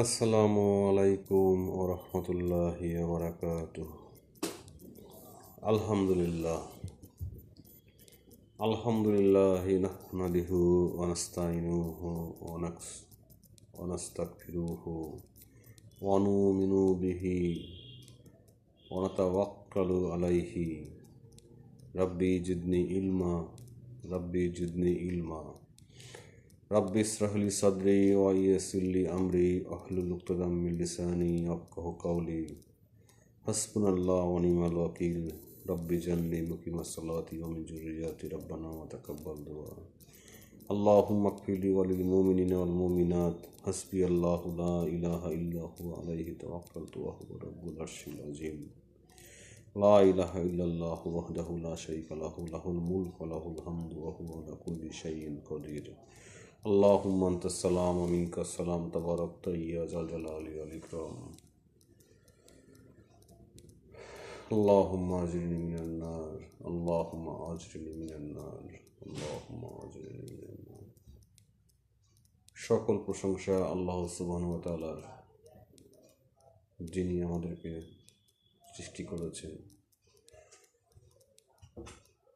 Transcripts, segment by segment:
আসসালামু আলাইকুম ও রহমতুল্লাহি বারাকাত আলহামদুলিল্লাহ। আলহামদুলিল্লাহ নাহমাদিহু ওয়ানাস্তাইনুহু ওয়ানাকস ওয়ানাস্তাগফিরুহু ওয়ানুমিনু বিহি ওয়ানাতাওয়াক্কালু আলাইহি। রাব্বি জিদনি ইলমা, রাব্বি জিদনি ইলমা। رب اشرح لي صدري ويسر لي امري واحلل عقدة من لساني يفقهوا قولي. حسبنا الله ونعم الوكيل. رب اجعلني مقيم الصلاة ومن ذريتي ربنا وتقبل دعاء. اللهم اغفر لي وللمؤمنين والمؤمنات. حسبي الله لا اله الا هو، عليه توكلت وهو رب العرش العظيم. لا اله الا الله وحده لا شريك له له الملك وله الحمد وهو على كل شيء قدير. اللهم أنت السلام ومنك السلام تباركت يا ذا الجلال والإكرام اللهم أجرني من النار اللهم أجرني من النار اللهم أجرني من النار সকল প্রশংসা আল্লাহ সুবহান ওয়া তাআলার যিনি আমাদেরকে সৃষ্টি করেছেন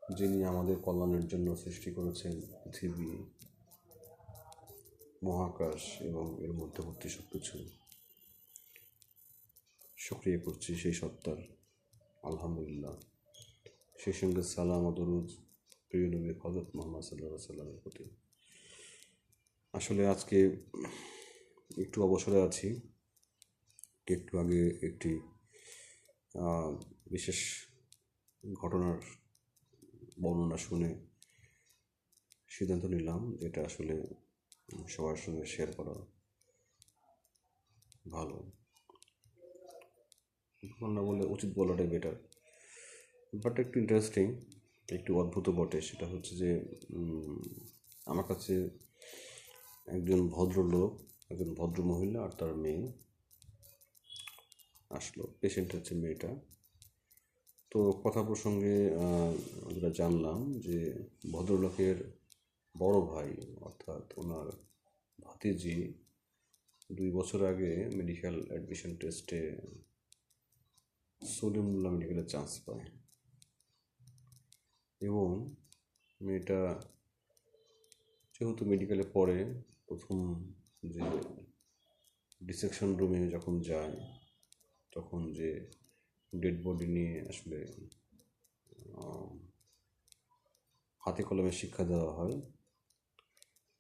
যিনি আমাদের কল্যাণের জন্য সৃষ্টি করেছেন পৃথিবী মহাকাশ এবং এর মধ্যবর্তী সব কিছু সক্রিয় করছি সেই সত্তার। আলহামদুলিল্লাহ। সেই সঙ্গে সালাম ও দরুদ প্রিয় নবী হজরত মোহাম্মদ সাল্লাহ সাল্লামের প্রতি। আসলে আজকে একটু অবসরে আছি। একটু আগে একটি বিশেষ ঘটনার বর্ণনা শুনে সিদ্ধান্ত নিলাম যেটা আসলে সবার সঙ্গে শেয়ার করা। ভালো। না বলে উচিত বলাটাই বেটার বাট একটু ইন্টারেস্টিং একটু অদ্ভুত বটে। সেটা হচ্ছে যে আমার কাছে একজন ভদ্রলোক, একজন ভদ্র মহিলা আর তার মেয়ে আসলো। পেশেন্ট হচ্ছে মেয়েটা। তো কথা প্রসঙ্গে যেটা জানলাম যে ভদ্রলোকের বড় ভাই অর্থাৎ ওনার ভাতিজি দুই বছর আগে মেডিকেল অ্যাডমিশন টেস্টে সলিমুল্লাহ মেডিকেলে চান্স পায়। এবং মেয়েটা যেহেতু মেডিকেলে পড়ে, প্রথম যে ডিসেকশন রুমে যখন যায়, তখন যে ডেড বডি নিয়ে আসলে হাতে কলমে শিক্ষা দেওয়া হয়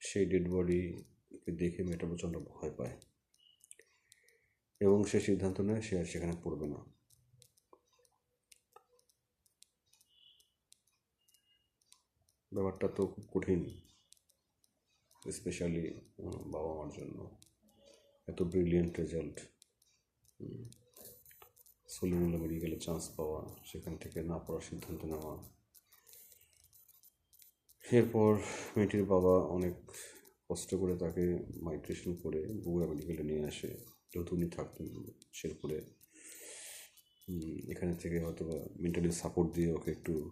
সেই ডেড বডিকে দেখে মেয়েটা প্রচণ্ড ভয় পায়। এবং সে সিদ্ধান্ত নেয় সে আর সেখানে পড়বে না। ব্যাপারটা তো খুব কঠিন স্পেশালি বাবা মার জন্য। এত ব্রিলিয়েন্ট রেজাল্ট সলিমুল্লাহ মেডিকেলে চান্স পাওয়া, সেখান থেকে না পড়ার সিদ্ধান্ত নেওয়া। এরপর মেয়েটির বাবা অনেক কষ্ট করে তাকে মাইগ্রেশন করে বগুড়া মেডিকেলে নিয়ে আসে। যেহেতু উনি থাকতেন শেরপুরে। এখানে থেকে হয়তো মেন্টালি সাপোর্ট দিয়ে ওকে একটু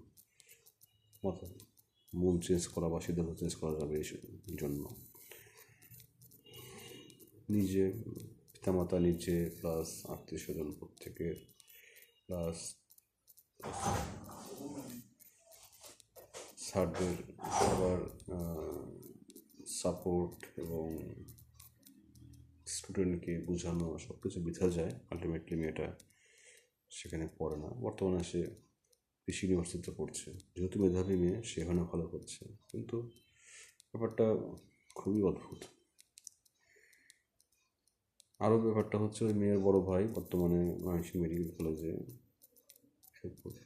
মাথা মন চেঞ্জ করা বা সিদ্ধান্ত চেঞ্জ করা যাবে এই জন্য। নিজে, পিতামাতা নিজে প্লাস আত্মীয় স্বজন প্রত্যেকের প্লাস স্যারদের সবার সাপোর্ট এবং স্টুডেন্টকে বোঝানো সব কিছু বিথা যায়। আলটিমেটলি মেয়েটা সেখানে পড়ে না। বর্তমানে সে কৃষি ইউনিভার্সিটিতে পড়ছে। যেহেতু মেধাবী মেয়ে সেখানে ভালো করছে। কিন্তু ব্যাপারটা খুবই অদ্ভুত। আরও ব্যাপারটা হচ্ছে, ওই মেয়ের বড় ভাই বর্তমানে ময়মনসিংহ মেডিকেল কলেজে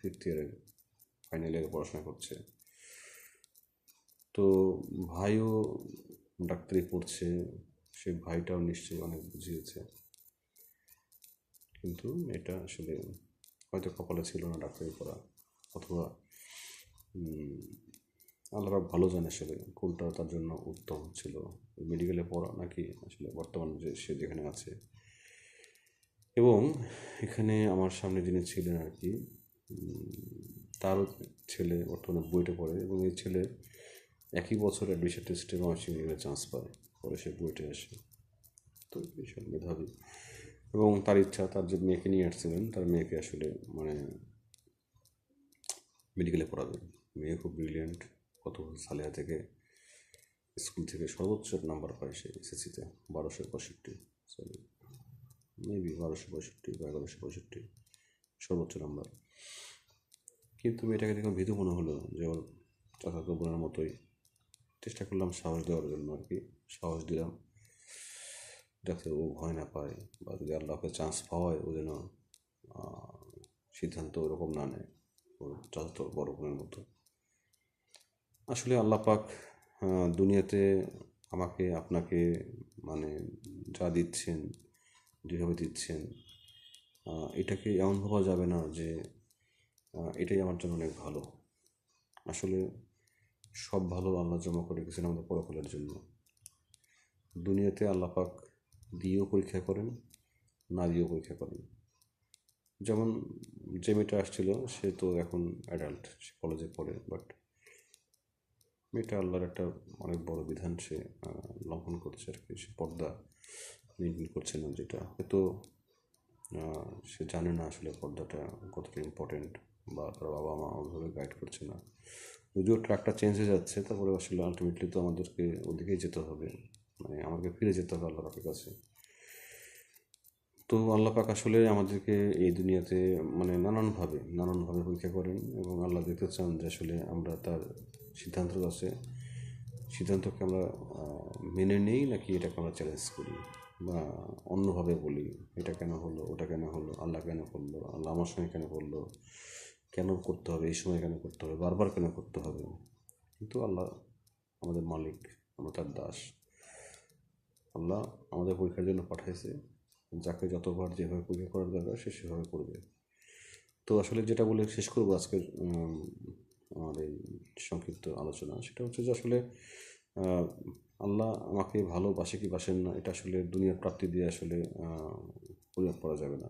ফিফথ ইয়ারে ফাইনাল ইয়ারে পড়াশোনা করছে। তো ভাইও ডাক্তারি পড়ছে সে ভাইটাও নিশ্চয়ই অনেক বুঝিয়েছে। কিন্তু এটা আসলে হয়তো কপালে ছিল না ডাক্তারি পড়া, অথবা আল্লাহ ভালো জানে আসলে কোনটা তার জন্য উত্তম ছিল। মেডিকেলে পড়া নাকি আসলে বর্তমানে যে সে যেখানে আছে। এবং এখানে আমার সামনে যিনি ছিলেন আর কি তারও ছেলে বর্তমানে বইটা পড়ে এবং এই ছেলে একই বছর অ্যাডমিশন টেস্টে ময়মনসিংহ মেডিকেলে চান্স পায় পরে সে বুয়েটে আসে তো ভীষণ মেধাবী। এবং তার ইচ্ছা, তার যে মেয়েকে নিয়ে আসছিলেন, তার মেয়েকে আসলে মানে মেডিকেলে পড়াবেন মেয়ে খুব ব্রিলিয়েন্ট কত সালেহা থেকে স্কুল থেকে সর্বোচ্চ নাম্বার পায় সে এসএসসিতে বারোশো পঁয়ষট্টি সরি মেবি বারোশো পঁয়ষট্টি বা এগারোশো পঁয়ষট্টি, সর্বোচ্চ নাম্বার কিন্তু মেয়েটাকে দেখে ভীতু মনে হলো যে ওর চাচাতো বোনের মতোই চেষ্টা করলাম সাহস দেওয়ার জন্য আর কি। সাহস দিলাম। যাতে ও ভয় না পায় বা যদি আল্লাহকে চান্স পাওয়ায় ও যেন সিদ্ধান্ত ওরকম না নেয়। ওর চাচাতো বড় বোনের মতো। আসলে আল্লাহ পাক দুনিয়াতে আমাকে, আপনাকে মানে যা দিচ্ছেন, যেভাবে দিচ্ছেন এটাকে এমন ভাবা যাবে না যে এটাই আমার জন্য অনেক ভালো। আসলে সব ভালো আল্লাহ জমা করে রেখেছেন আমাদের পরকালের জন্য। দুনিয়াতে আল্লাহ পাক দিয়েও পরীক্ষা করেন, না দিয়েও পরীক্ষা করেন। যেমন যে মেয়েটা আসছিল, সে তো এখন অ্যাডাল্ট সে কলেজে পড়ে বাট মেয়েটা আল্লাহর একটা অনেক বড় বিধান, সে লঙ্ঘন করছে আর কি, সে পর্দা মেনটেন করছে না যেটা। হয়তো সে জানে না আসলে পর্দাটা কতটা ইম্পর্টেন্ট বা তার বাবা মা ওইভাবে গাইড করছে না। যদিও ট্র্যাকটা চেঞ্জ হয়ে যাচ্ছে, তারপরে আসলে আলটিমেটলি তো আমাদেরকে ওদিকেই যেতে হবে। মানে আমাদেরকে ফিরে যেতে হবে আল্লাহ পাকের কাছে। তো আল্লাহ পাক আসলে আমাদেরকে এই দুনিয়াতে মানে নানানভাবে নানানভাবে পরীক্ষা করেন এবং আল্লাহ দেখতে চান যে আসলে আমরা তার সিদ্ধান্তের কাছে সিদ্ধান্তকে আমরা মেনে নেই নাকি এটাকে আমরা চ্যালেঞ্জ করি বা অন্যভাবে বলি, এটা কেন হলো, ওটা কেন হলো, আল্লাহ কেন করল, আল্লাহ আমার সঙ্গে কেন করল। কেন করতে হবে? এই সময় কেন করতে হবে? বারবার কেন করতে হবে? কিন্তু আল্লাহ আমাদের মালিক, আমরা তার দাস। আল্লাহ আমাদের পরীক্ষার জন্য পাঠাইছে। যাকে যতবার যেভাবে পরীক্ষা করার দরকার, সে সেভাবে করবে। তো আসলে যেটা বলে শেষ করব আমার এই সংক্ষিপ্ত আলোচনা, সেটা হচ্ছে যে আসলে আল্লাহ আমাকে ভালোবাসে কি বাসেন না, এটা আসলে দুনিয়ার প্রাপ্তি দিয়ে আসলে পরিমাপ করা যাবে না।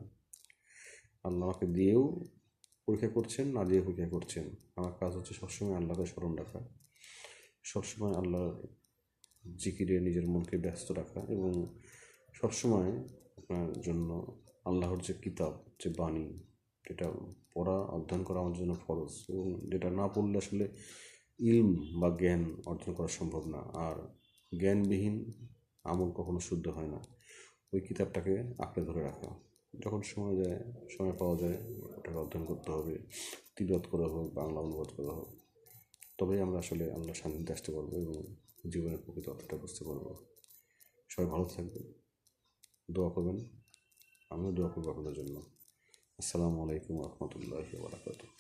আল্লাহ আমাকে দিয়েও পরীক্ষা করছেন না দিয়ে পরীক্ষা করছেন। আমার কাজ হচ্ছে সবসময় আল্লাহকে স্মরণ রাখা, সবসময় আল্লাহর জিকিরে নিজের মনকে ব্যস্ত রাখা এবং সবসময় আপনার জন্য আল্লাহর যে কিতাব, যে বাণী, যেটা পড়া, অধ্যয়ন করা আমার জন্য ফরজ এবং যেটা না পড়লে আসলে ইলম বা জ্ঞান অর্জন করা সম্ভব না। আর জ্ঞানবিহীন আমল কখনো শুদ্ধ হয় না। ওই কিতাবটাকে আঁকড়ে ধরে রাখা। যখন সময় যায়, সময় পাওয়া যায়, ওটাকে অধ্যয়ন করতে হবে। তিলত করা হোক, বাংলা অনুবাদ করা হোক, তবেই আমরা আসলে, আমরা সান্নিধ্যে আসতে পারব এবং জীবনের প্রকৃত অর্থটা বুঝতে পারব। সবাই ভালো থাকবে দোয়া করবেন। আমিও দোয়া করব আপনাদের জন্য। আসসালামু আলাইকুম রহমতুল্লাহ বারাকাতুহ।